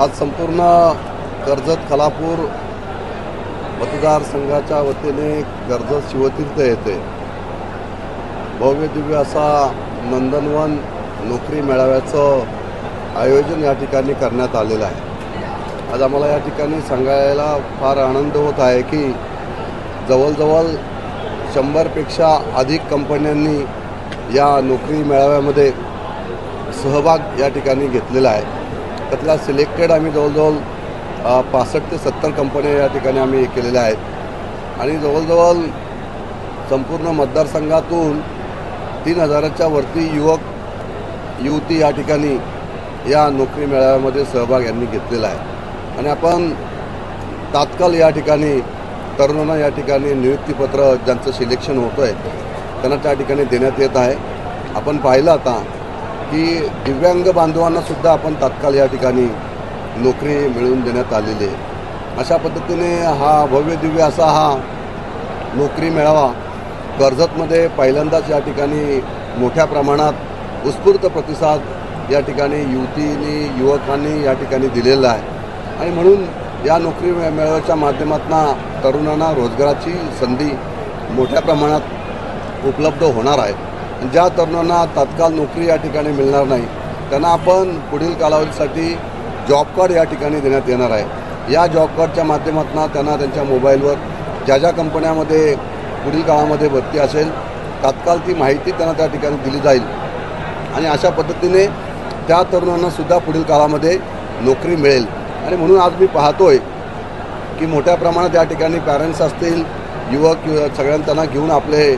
आज संपूर्ण कर्जत खलापूर मतदारसंघाच्या वतीने कर्जत शिवतीर्थ येते. भव्य दिव्य असा नंदनवन नोकरी मेळाव्याचं आयोजन या ठिकाणी करण्यात आलेलं आहे. आज आम्हाला या ठिकाणी सांगायला फार आनंद होत आहे की जवळजवळ शंभरपेक्षा अधिक कंपन्यांनी या नोकरी मेळाव्यामध्ये सहभाग या ठिकाणी घेतलेला आहे. त्यातला सिलेक्टेड आम्ही जवळजवळ पासष्ट ते सत्तर कंपन्या या ठिकाणी आम्ही केलेल्या आहेत. आणि जवळजवळ संपूर्ण मतदारसंघातून तीन हजाराच्या वरती युवक युवती या ठिकाणी या नोकरी मेळाव्यामध्ये सहभाग यांनी घेतलेला आहे. आणि आपण तात्काळ या ठिकाणी तरुणांना या ठिकाणी नियुक्तीपत्र ज्यांचं सिलेक्शन होतं आहे त्यांना त्या ठिकाणी देण्यात येत आहे. आपण पाहिलं आता की दिव्यांग बांधवांना सुद्धा आपण तात्काळ या ठिकाणी नोकरी मिळवून देण्यात आलेली आहे. अशा पद्धतीने हा भव्य दिव्य असा हा नोकरी मेळावा कर्जतमध्ये पहिल्यांदाच या ठिकाणी मोठ्या प्रमाणात उत्स्फूर्त प्रतिसाद या ठिकाणी युवतींनी युवकांनी या ठिकाणी दिलेला आहे. आणि म्हणून या नोकरी मे- मेळाव्याच्या माध्यमातून तरुणांना रोजगाराची संधी मोठ्या प्रमाणात उपलब्ध होणार आहे. ज्या तरुणांना तात्काळ नोकरी या ठिकाणी मिळणार नाही त्यांना आपण पुढील कालावधीसाठी जॉब कार्ड या ठिकाणी देण्यात येणार आहे. या जॉब कार्डच्या माध्यमातून त्यांना त्यांच्या मोबाईलवर ज्या ज्या कंपन्यामध्ये पुढील काळामध्ये भरती असेल तात्काळ ती माहिती त्यांना त्या ठिकाणी दिली जाईल. आणि अशा पद्धतीने त्या तरुणांनासुद्धा पुढील काळामध्ये नोकरी मिळेल. आणि म्हणून आज मी पाहतोय की मोठ्या प्रमाणात या ठिकाणी पॅरेंट्स असतील युवक सगळ्यांना त्यांना घेऊन आपले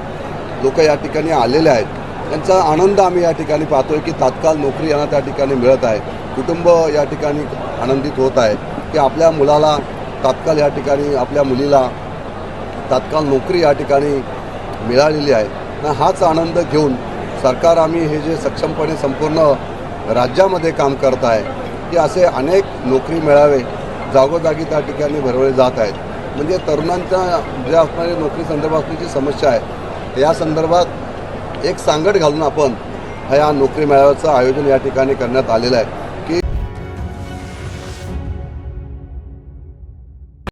लोक या ठिकाणी आलेले आहेत. त्यांचा आनंद आम्ही या ठिकाणी पाहतोय की तात्काळ नोकरी यांना त्या ठिकाणी मिळत आहे. कुटुंब या ठिकाणी आनंदित होत आहे की आपल्या मुलाला तात्काळ या ठिकाणी आपल्या मुलीला तात्काळ नोकरी या ठिकाणी मिळालेली आहे. आणि हाच आनंद घेऊन सरकार आम्ही हे जे सक्षमपणे संपूर्ण राज्यामध्ये काम करत आहे की असे अनेक नोकरी मिळावे जागोजागी त्या ठिकाणी भरवले जात आहेत. म्हणजे तरुणांच्या ज्या असणाऱ्या नोकरी संदर्भातली जी समस्या आहे या संदर्भात एक सांगड घालून आपण ह्या नोकरी मेळाव्याचं आयोजन या ठिकाणी करण्यात आलेलं आहे.